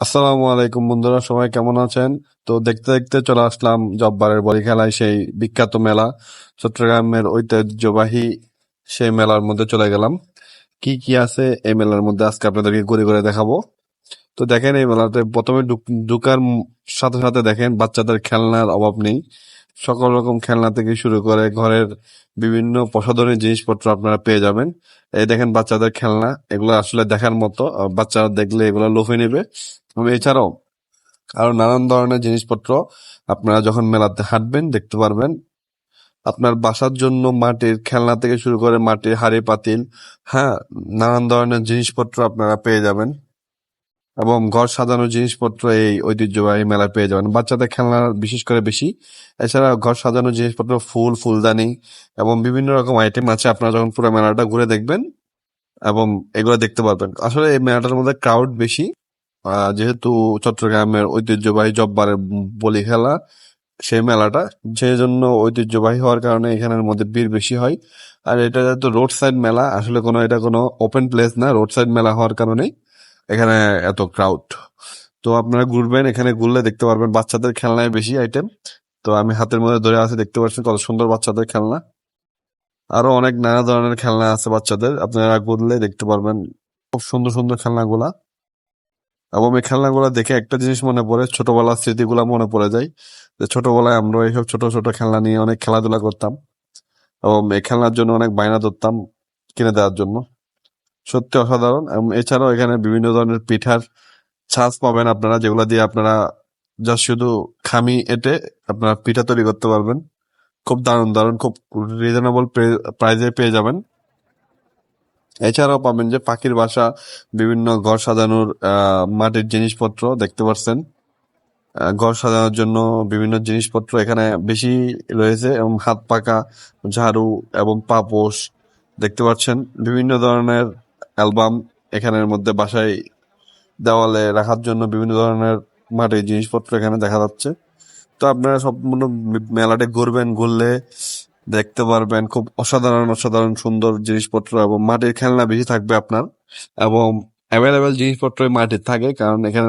আসসালামু আলাইকুম বন্ধুরা, সবাই কেমন আছেন? তো দেখতে দেখতে চলে আসলাম জব্বারের বলি খেলায়, সেই বিখ্যাত মেলা। চট্টগ্রামের ঐতিহ্যবাহী সেই মেলার মধ্যে চলে গেলাম। কি কি আছে এই মেলার মধ্যে? আজকে আপনাদেরকে ঘুরে ঘুরে দেখাবো। তো দেখেন এই মেলাতে প্রথমে ঢুক- ঢুকার সাথে সাথে দেখেন বাচ্চাদের খেলনার অভাব নেই। সকল রকম খেলনা থেকে শুরু করে ঘরের বিভিন্ন প্রসাধনী জিনিসপত্র আপনারা পেয়ে যাবেন। এই দেখেন বাচ্চাদের খেলনা, এগুলো আসলে দেখার মতো। বাচ্চারা দেখলে এগুলো লোভে নেবে। এছাড়াও আরও নানান ধরনের জিনিসপত্র আপনারা যখন মেলাতে হাঁটবেন, দেখতে পারবেন। আপনার বাসার জন্য মাটির খেলনা থেকে শুরু করে মাটির হাড়ি, পাতিল হ্যাঁ নানান ধরনের জিনিসপত্র আপনারা পেয়ে যাবেন। এবং ঘর সাজানোর জিনিসপত্র এই ঐতিহ্যবাহী মেলায় পেয়ে যাবেন। বাচ্চাদের খেলনা বিশেষ করে বেশি। এছাড়া ঘর সাজানোর জিনিসপত্র, ফুল, ফুলদানি এবং বিভিন্ন রকম আইটেম আছে। আপনারা যখন পুরো মেলাটা ঘুরে দেখবেন এবং এগুলো দেখতে পারবেন। আসলে এই মেলাটার মধ্যে ক্রাউড বেশি। যেহেতু চট্টগ্রামের ঐতিহ্যবাহী জব্বারের বলি খেলা, সেই মেলাটা যে জন্য ঐতিহ্যবাহী হওয়ার কারণে এখানের মধ্যে ভিড় বেশি হয়। আর এটা যেহেতু রোড সাইড মেলা, আসলে কোনো, এটা কোনো ওপেন প্লেস না। রোড সাইড মেলা হওয়ার কারণে এখানে এত ক্রাউড তো আপনারা ঘুরবেন, এখানে ঘুরলে দেখতে পারবেন বাচ্চাদের খেলনায় বেশি আইটেম তো আমি হাতের মধ্যে ধরে আছে, দেখতে পাচ্ছেন কত সুন্দর বাচ্চাদের খেলনা। আরও অনেক নানা ধরনের খেলনা আছে বাচ্চাদের, আপনারা ঘুরলে দেখতে পারবেন খুব সুন্দর সুন্দর খেলনাগুলা। এবং এই খেলনাগুলো দেখে একটা জিনিস মনে পড়ে, ছোটবেলার স্মৃতিগুলা মনে পড়ে যায়। যে ছোটবেলায় আমরা এইসব ছোট ছোট খেলনা নিয়ে অনেক খেলাধুলা করতাম। এবং এই খেলনার জন্য অনেক বায়না ধরতাম কিনে দেওয়ার জন্য। সত্যি অসাধারণ। এবং এছাড়াও এখানে বিভিন্ন ধরনের পিঠার ছাঁচ পাবেন আপনারা, যেগুলো দিয়ে আপনারা যা শুধু খামি এটে আপনারা পিঠা তৈরি করতে পারবেন। খুব দারুণ দারুণ, খুব রিজনেবল প্রাইজে পেয়ে যাবেন। এছাড়াও পাবেন যে পাখির বাসা, বিভিন্ন ঘর সাজানোর মাটির জিনিসপত্র দেখতে পাচ্ছেন ঘর সাজানোর জন্য বিভিন্ন জিনিসপত্র এখানে বেশি রয়েছে এবং হাত পাকা, ঝাড়ু এবং পাপোশ দেখতে পাচ্ছেন। বিভিন্ন ধরনের অ্যালবাম এখানের মধ্যে বাসায় দেওয়ালে রাখার জন্য বিভিন্ন ধরনের মাটির জিনিসপত্র এখানে দেখা যাচ্ছে। তো আপনারা সম্পূর্ণ মেলাটা ঘুরবেন, ঘুরলে দেখতে পারবেন খুব অসাধারণ অসাধারণ সুন্দর জিনিসপত্র এবং মাটির খেলনা বেশি থাকবে আপনার এবং অ্যাভেলেবেল জিনিসপত্র মাটির থাকে কারণ এখানে